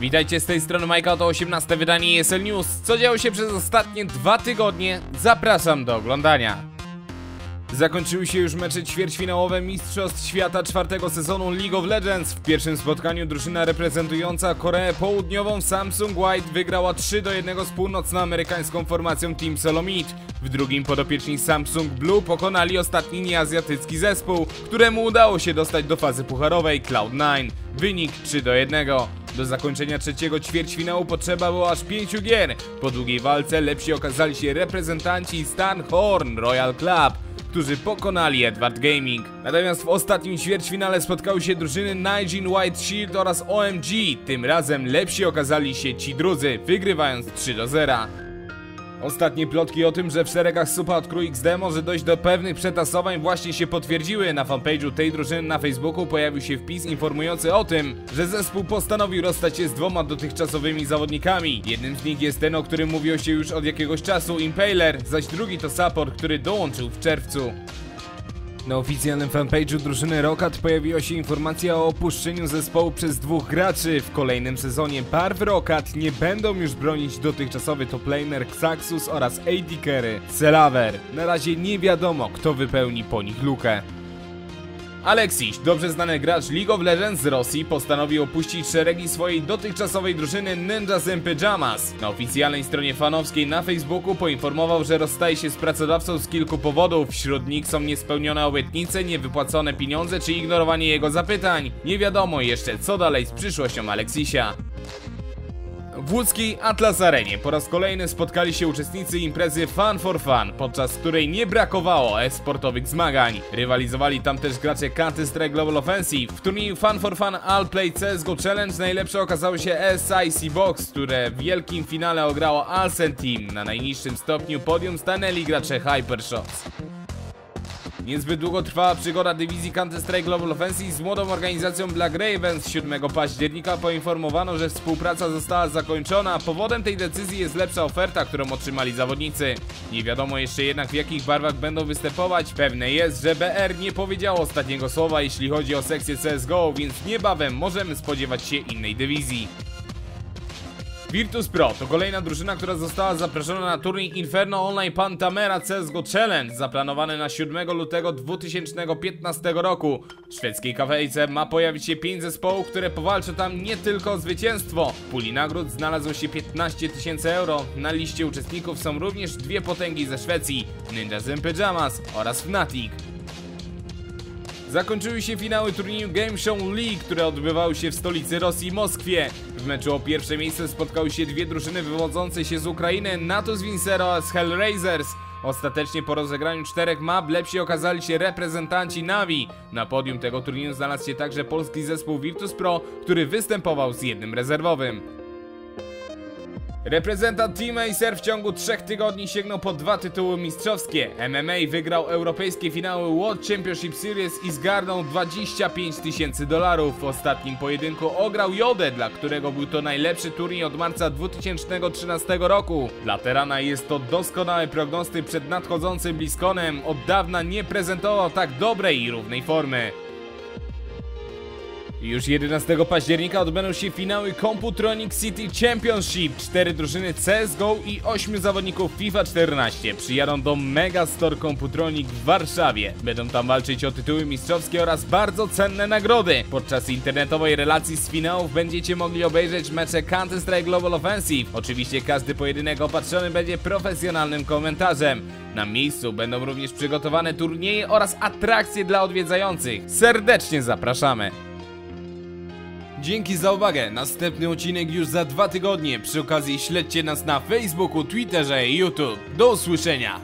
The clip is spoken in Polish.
Witajcie z tej strony Majka, to 18 wydanie ESL News. Co działo się przez ostatnie dwa tygodnie? Zapraszam do oglądania. Zakończyły się już mecze ćwierćfinałowe Mistrzostw Świata czwartego sezonu League of Legends. W pierwszym spotkaniu drużyna reprezentująca Koreę Południową Samsung White wygrała 3 do 1 z północnoamerykańską formacją Team Solomid. W drugim podopieczni Samsung Blue pokonali ostatni nieazjatycki zespół, któremu udało się dostać do fazy pucharowej Cloud9. Wynik 3 do 1. Do zakończenia trzeciego ćwierćfinału potrzeba było aż pięciu gier. Po długiej walce lepsi okazali się reprezentanci Stan Horn Royal Club którzy pokonali Edward Gaming. Natomiast w ostatnim ćwierćfinale spotkały się drużyny Nijin White Shield oraz OMG. Tym razem lepsi okazali się ci drudzy, wygrywając 3 do 0. Ostatnie plotki o tym, że w szeregach Supa od Crew XD może dojść do pewnych przetasowań właśnie się potwierdziły. Na fanpage'u tej drużyny na Facebooku pojawił się wpis informujący o tym, że zespół postanowił rozstać się z dwoma dotychczasowymi zawodnikami. Jednym z nich jest ten, o którym mówiło się już od jakiegoś czasu, Impaler, zaś drugi to Support, który dołączył w czerwcu. Na oficjalnym fanpage'u drużyny Rocket pojawiła się informacja o opuszczeniu zespołu przez dwóch graczy. W kolejnym sezonie barw Rocket nie będą już bronić dotychczasowy toplaner Xaxus oraz AD Carry Celaver. Na razie nie wiadomo kto wypełni po nich lukę. Alexiś, dobrze znany gracz League of Legends z Rosji, postanowił opuścić szeregi swojej dotychczasowej drużyny Ninjas in Pyjamas. Na oficjalnej stronie fanowskiej na Facebooku poinformował, że rozstaje się z pracodawcą z kilku powodów. Wśród nich są niespełnione obietnice, niewypłacone pieniądze czy ignorowanie jego zapytań. Nie wiadomo jeszcze co dalej z przyszłością Alexisia. W łódzkiej Atlas Arenie po raz kolejny spotkali się uczestnicy imprezy Fun for Fun, podczas której nie brakowało e-sportowych zmagań. Rywalizowali tam też gracze Counter-Strike Global Offensive. W turnieju Fun for Fun All Play CSGO Challenge najlepsze okazały się SIC Box, które w wielkim finale ograło Alsen Team. Na najniższym stopniu podium stanęli gracze Hypershots. Niezbyt długo trwała przygoda dywizji Counter-Strike Global Offensive z młodą organizacją Black Ravens. 7 października poinformowano, że współpraca została zakończona. Powodem tej decyzji jest lepsza oferta, którą otrzymali zawodnicy. Nie wiadomo jeszcze jednak w jakich barwach będą występować. Pewne jest, że BR nie powiedziało ostatniego słowa jeśli chodzi o sekcję CSGO, więc niebawem możemy spodziewać się innej dywizji. Virtus Pro to kolejna drużyna, która została zaproszona na turniej Inferno Online Pantamera CSGO Challenge zaplanowany na 7 lutego 2015 roku. W szwedzkiej kafejce ma pojawić się 5 zespołów, które powalczą tam nie tylko o zwycięstwo. W puli nagród znalazło się 15 tysięcy euro. Na liście uczestników są również dwie potęgi ze Szwecji, Ninja in Pyjamas oraz Fnatic. Zakończyły się finały turnieju Game Show League, które odbywały się w stolicy Rosji, Moskwie. W meczu o pierwsze miejsce spotkały się dwie drużyny wywodzące się z Ukrainy, Natus Vincero oraz Hellraisers. Ostatecznie po rozegraniu czterech map lepsi okazali się reprezentanci Navi. Na podium tego turnieju znalazł się także polski zespół Virtus Pro, który występował z jednym rezerwowym. Reprezentant Team Acer w ciągu trzech tygodni sięgnął po dwa tytuły mistrzowskie. MMA wygrał europejskie finały World Championship Series i zgarnął 25 tysięcy dolarów. W ostatnim pojedynku ograł Jodę, dla którego był to najlepszy turniej od marca 2013 roku. Dla Terana jest to doskonały prognostyk przed nadchodzącym Bliskonem. Od dawna nie prezentował tak dobrej i równej formy. Już 11 października odbędą się finały Computronic City Championship. Cztery drużyny CSGO i 8 zawodników FIFA 14 przyjadą do Megastore Computronic w Warszawie. Będą tam walczyć o tytuły mistrzowskie oraz bardzo cenne nagrody. Podczas internetowej relacji z finałów będziecie mogli obejrzeć mecze Counter-Strike Global Offensive. Oczywiście każdy pojedynek opatrzony będzie profesjonalnym komentarzem. Na miejscu będą również przygotowane turnieje oraz atrakcje dla odwiedzających. Serdecznie zapraszamy! Dzięki za uwagę. Następny odcinek już za dwa tygodnie. Przy okazji śledźcie nas na Facebooku, Twitterze i YouTube. Do usłyszenia.